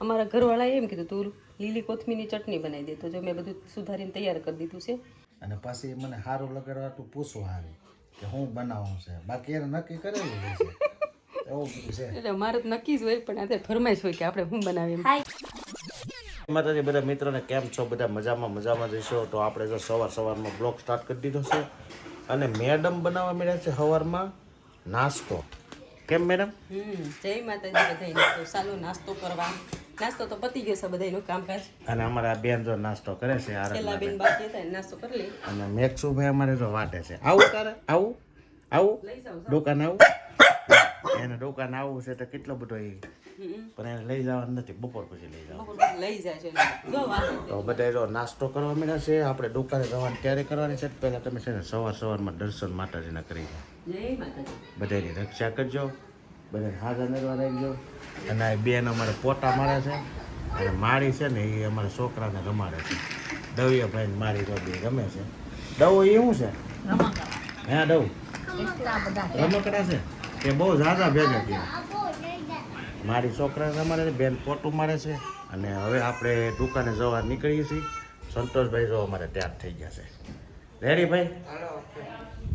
અમારા ઘરવાળાએ એમ કીધું તું લીલી કોથમીરની ચટણી બનાવી દે. તો જો મેં બધું સુધારીને તૈયાર કરી દીધું છે. અને પછી મને સારું લગાડવાતું પૂછવા આવે કે હું બનાવવાનું છે. બાકી એને નક્કી કરેલું છે એવું બધું છે. એટલે મારે તો નક્કી જ હોય પણ આજે ફરમાઈશ હોય કે આપણે હું બનાવીએ. માતાજી બધા મિત્રોને કેમ છો? બધા મજામાં મજામાં જઈશો તો આપણે જો સવાર સવારમાં બ્લોગ સ્ટાર્ટ કરી દીધો છે. અને મેડમ બનાવવા મળ્યા છે સવારમાં નાસ્તો. કેમ મેડમ? હમ જય માતાજી બધાને તો સાલો નાસ્તો કરવા. નાસ્તો તો પતી ગયો છે બધાનું કામકાજ. અને અમારા બેન જો નાસ્તો કરે છે છેલ્લા બેન બાકી હતા નાસ્તો કરી લે અને મેક્સુભાઈ અમારે જો વાટે છે. આવું તારે આવું આવું. દુકાન આવું. એને દુકાન આવવું છે તો કેટલો બધો એ પણ એને લઈ જવાનું નથી બપોર પછી લઈ જવાનું. લઈ જાય છે તો બધા જો નાસ્તો કરવા મળ્યા છે આપણે દુકાને જવાની તૈયારી કરવાની છે. પહેલાં તમે છે ને સવાર સવારમાં દર્શન માતાજીના કરી જાઓ બધાની રક્ષા કરજો બધાને હાજર નરવા રાખજો અને આ બેન અમારે પોતા મારે છે. અને મારી છે ને એ અમારા છોકરાને રમાડે છે. દવીએ ભાઈ મારી તો બી ગમે છે. દવ એ શું છે? હે દવ? રમકડા છે? એ બહુ ઝાઝા ભેગા થયા. મારી છોકરાને રમાડે છે બેન પોતું મારે છે. અને હવે આપણે દુકાને જવા નીકળીએ છીએ. સંતોષભાઈ જો અમારે તૈયાર થઈ ગયા છે. રેડી ભાઈ?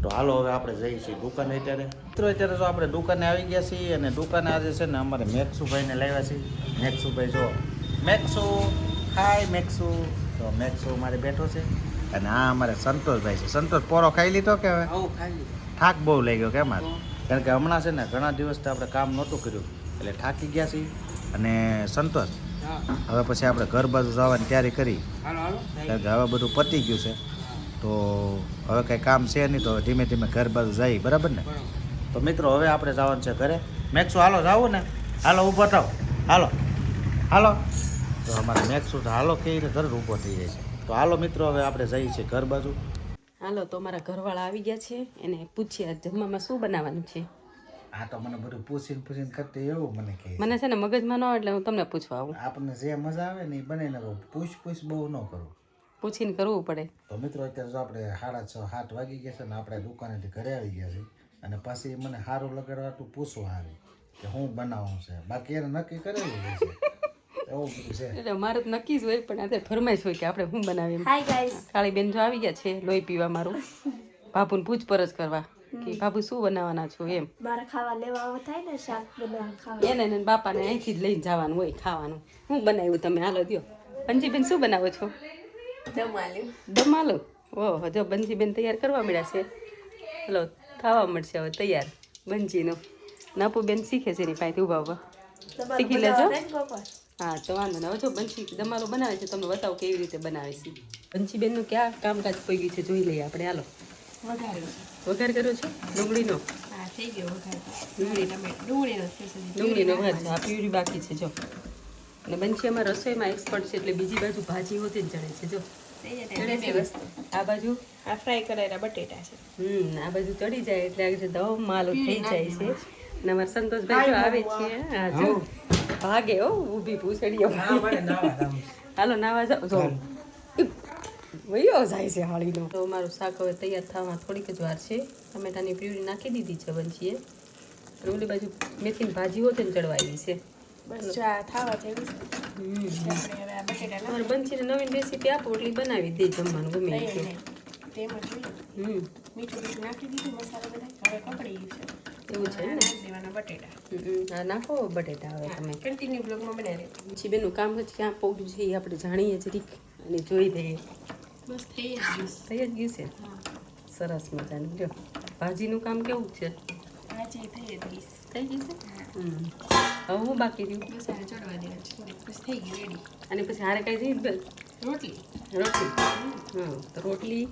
તો હાલો હવે આપણે જઈએ છીએ દુકાને અત્યારે. મિત્રો અત્યારે જો આપણે દુકાને આવી ગયા છીએ અને દુકાને આજે છે ને અમારે મેક્સુભાઈને લાવ્યા છીએ. મેક્સુભાઈ જો. મેક્સુ હાય મેક્સુ. તો મેક્સુ મારે બેઠો છે. અને આ અમારે સંતોષભાઈ છે. સંતોષ પોરો ખાઈ લીધો કે હવે? થાક બહુ લઈ ગયો કે અમારે કારણ કે હમણાં છે ને ઘણા દિવસથી આપણે કામ નહોતું કર્યું. એટલે થાકી ગયા છીએ. અને સંતોષ હવે પછી આપણે ઘર બાજુ જવાની તૈયારી કરી. કારણ કે હવે બધું પતી ગયું છે. તો હવે કંઈ કામ છે નહીં તો ધીમે ધીમે ઘર બાજુ જઈએ બરાબર ને? તો મિત્રો હવે આપણે જવાનું છે ઘરે. મેક્સુ હાલો જાવું ને. હાલો ઊભો થાવ. હાલો. હાલો. તો અમારે મેક્સુ હાલો કેવી રીતે તરત ઊભો થઈ જાય છે. તો હાલો મિત્રો હવે આપણે જઈએ છીએ ઘર બાજુ. હાલો તો અમારા ઘરવાળા આવી ગયા છે. એને પૂછ્યા આજ જમવામાં શું બનાવવાનું છે? હા તો મને બધું પૂછીને પૂછીને કરતી એવું મને કહે મને છે ને મગજમાં ન હોય એટલે હું તમને પૂછવા આવું. આપણને જે મજા આવે ને એ બનાવીને પૂછ પૂછ બહુ ન કરું. પૂછીને કરવું પડે. તો મિત્રો અત્યારે આપણે સાડા છ સાત વાગી ગયા છે ને આપણે દુકાનેથી ઘરે આવી ગયા છે અને પછી મને સારું લગાડવાતું પૂછવા આવે કે હું બનાવું છે. બાકી એને નક્કી કરેલું છે. એવું બધું છે. એટલે મારે તો નક્કી જ હોય પણ આજે ફરમાઈશ હોય કે આપણે શું બનાવીએ હાય ગાઈસ કાળી બેન જો આવી ગયા છે લોહી પીવા મારું. બાપુને પૂછપરછ કરવા કે બાપુ શું બનાવવાના છો એમ. મારા ખાવા લેવા આવો થાય ને શાક બનાવવા ખાવા એને ને બાપાને અહીંથી જ લઈને જવાનું હોય ખાવાનું. હું બનાવ્યું તમે? હાલો દો બંજીબેન શું બનાવો છો? દમાલ્યું દમ હાલો ઓહો જો બંજીબેન તૈયાર કરવા મળ્યા છે. હલો થવા મળશે હવે તૈયાર. બંજીનો. નાપુબેન શીખે છે એની પાસેથી ઊભા ઊભા શીખી લેજો. હા તો વાંધો નહીં. હવે જો બંસી દમાલો બનાવે છે તમને બતાવો કેવી રીતે બનાવે છે. બંશીબેનનું ક્યાં કામકાજ કોઈ ગયું છે જોઈ લઈએ આપણે. હાલો. વઘાર કર્યો છે? ડુંગળીનો? ડુંગળીનો વઘાર છે. આ પ્યુરી બાકી છે જો. અને બંછીયામાં અમારા રસોઈમાં એક્સપર્ટ છે એટલે બીજી બાજુ ભાજી હોતી જ જડે છે જો. ચડે છે વસ્તુ. આ બાજુ? આ ફ્રાય કરેલા બટેટા છે. હમ આ બાજુ ચડી જાય એટલે આ દવ માલો થઈ જાય છે. અને અમારા સંતોષભાઈ જો આવે છે હા જો. ભાગે હો ઊભી પૂછડીઓ. હાલો નાવા જાઓ. જો. વયો જાય છે હાળીનો. તો મારું શાક હવે તૈયાર થવામાં થોડીક જ વાર છે. ટમેટાની પ્યુરી નાખી દીધી છે બંશીએ ઓલી બાજુ મેથીની ભાજી હોતે ને ચડવાવી છે. બસ જો આ થાવા જેવી નવીન રેસીપી આપો એટલી બનાવી દે જમવાનું ગમે તેમાં જોઈએ. મીઠું મીઠું નાખી દીધું મસાલા બધા હવે પકડી ગયું છે. એવું છે નાખી દેવાના બટેટા. હા નાખો બટેટા હવે તમે. કન્ટિન્યુ બ્લોગમાં બનાવી બેનું કામ જ ક્યાં પહોંચ્યું છે એ આપણે જાણીએ જરીક અને જોઈ દઈએ બસ થઈ જ ગયું થઈ જ ગયું છે? સરસ મજાનું. લ્યો ભાજીનું કામ કેવું છે? આજે થઈ જ થઈ છે? હવે હું બાકી રહ્યું. મસાલા ચડવા દે બસ થઈ ગયું રેડી અને પછી હારે કઈ જઈ બેન રોટલી? રોટલી. હા તો રોટલી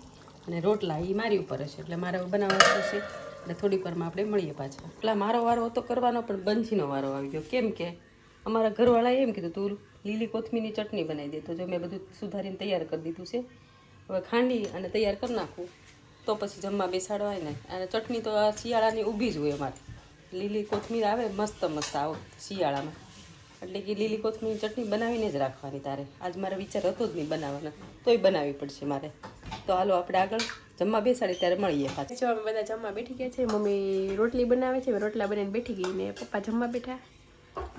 અને રોટલા એ મારી ઉપર હશે એટલે મારે બનાવવા પડશે. એટલે થોડીક વારમાં આપણે મળીએ પાછા. એટલે મારો વારો હતો કરવાનો પણ બંધીનો વારો આવી ગયો. કેમ કે અમારા ઘરવાળાએ એમ કીધું તું લીલી કોથમીરની ચટણી બનાવી દે તો જો મેં બધું સુધારીને તૈયાર કરી દીધું છે. હવે ખાંડી અને તૈયાર કરી નાખું. તો પછી જમવા બેસાડવાય ને અને ચટણી તો આ શિયાળાની ઊભી જ હોય અમારે. લીલી કોથમીર આવે મસ્ત મસ્ત આવો શિયાળામાં. એટલે કે લીલી કોથમીર ચટણી બનાવીને જ રાખવાની તારે. આજ મારો વિચાર હતો જ નહીં બનાવવાનો. તોય બનાવવી પડશે મારે. તો હાલો આપણે આગળ જમવા બેસાડી ત્યારે મળીએ પાછા. જો અમે બધા જમવા બેઠી ગયા છે મમ્મી રોટલી બનાવે છે રોટલા બનાવીને બેઠી ગઈ ને પપ્પા જમવા બેઠા.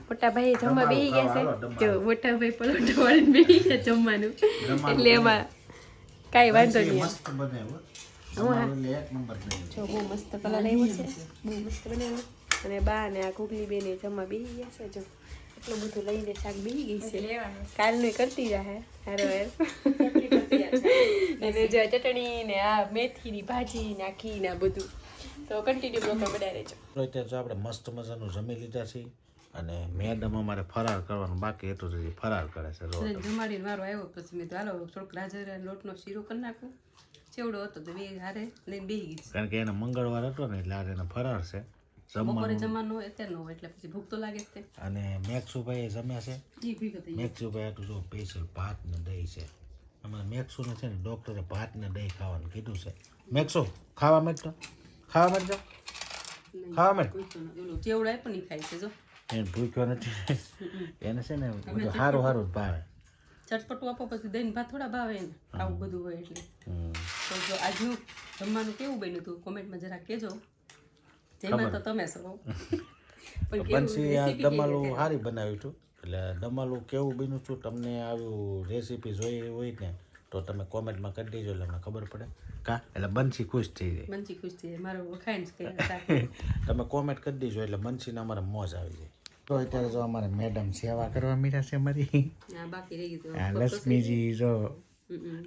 મોટા ભાઈ જમવા બેસી ગયા છે. જો મોટા ભાઈ પલોટો વાળીને બેસી ગયા જમવાનું. એટલે એમાં કાંઈ વાંધો નહીં. હો. બને. જો બહુ મસ્ત કલર આવ્યો છે. બહુ મસ્ત બનાવ્યો અને બા અને આ ઘૂગલી બેને જમવા બેસી ગયા છે જો. એટલું બધું લઈને શાક બેસી ગઈ છે. કાલનું કરતી રહે હારો હેર અને જો ચટણી ને આ મેથીની ભાજી ને આ ઘી ને બધું. તો કન્ટિન્યુ બ્લોગ બનાવી રહેજો. અત્યારે જો આપણે મસ્ત મજાનું જમી લીધા છે અને મેડમ અમારે ફરાર કરવાનું બાકી એટલું જ હજી ફરાર કરે છે જમાડીને વારો આવ્યો પછી મેં તો હાલો થોડોક રાજરા લોટનો શીરો કરી નાખું. ચેવડો હતો તો બે હારે લઈને બેસી ગઈ કારણ કે એને મંગળવાર હતો ને એટલે આજે એને ફરાર છે. બપોરે જમવાનું અત્યારે ન એટલે પછી ભૂખ તો લાગે જ અને મેક્સુભાઈ જમ્યા છે? મેક્સુભાઈ આટલું જો સ્પેશિયલ ભાત ને દહીં છે. અમારે મેક્સુને છે ને ડૉક્ટરે ભાત ને દહીં ખાવાનું કીધું છે. મેક્સુ ખાવા માંડતો ખાવા માંડજો ખાવા માંડ ઓલું પણ ખાય છે જો. એને ભૂખ્યો નથી. એને છે ને બધું સારું સારું જ ભાવે. ચટપટું આપો પછી દહીં ભાત થોડા ભાવે ને આવું બધું હોય એટલે. તો જો આજનું જમવાનું કેવું બન્યું હતું? કોમેન્ટમાં જરા કહેજો. જેમાં તો તમે પણ બંસી આ દમાલું? સારી બનાવ્યું છું એટલે દમાલું કેવું બન્યું છું તમને આવ્યું રેસીપી જોઈ હોય ને તો તમે કોમેન્ટમાં કરી દેજો એટલે અમને ખબર પડે. કા? એટલે બંસી ખુશ થઈ જાય. મનથી ખુશ થઈ જાય. મારો વખાણ તમે કોમેન્ટ કરી દેજો એટલે બંસીને અમારે મોજ આવી જાય. તો અત્યારે જો અમારે મેડમ સેવા કરવા મીરા છે ગયું લક્ષ્મીજી જો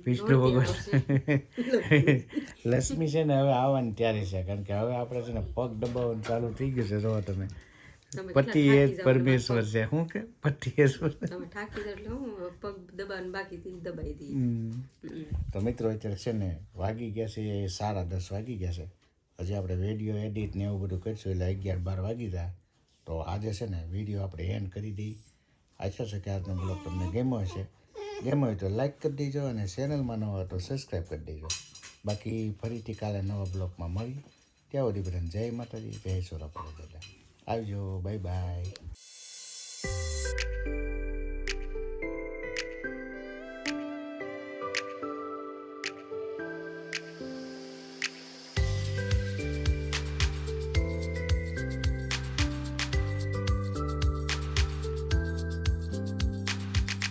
વિષ્ણુ ભગવાન લક્ષ્મી છે ને હવે આવવાની તૈયારી છે. કારણ કે હવે આપણે છે ને પગ દબાવવાનું ચાલુ થઈ ગયું છે. જો તમે. પતિ એ પરમેશ્વર છે. શું કે? પતિ એ તમે થાકી એટલે હું પગ દબાવવાનું બાકી થી દબાઈ દઈએ. તો મિત્રો અત્યારે છે ને વાગી ગયા છે એ સાડા દસ વાગી ગયા છે. હજી આપણે વીડિયો એડિટ ને એવું બધું કરીશું એટલે અગિયાર બાર વાગી જાય તો આજે છે ને વીડિયો આપણે એન્ડ કરી દઈ. આશા છે કે આજનો બ્લોગ તમને ગમ્યો હશે. ગેમો હોય તો લાઈક કરી દેજો અને ચેનલમાં નવા હોય તો સબસ્ક્રાઈબ કરી દેજો. બાકી ફરીથી કાલે નવા બ્લોગમાં મળી. ત્યાં સુધી બધાને જય માતાજી, જય સોરા દાદા. આવજો, બાય બાય.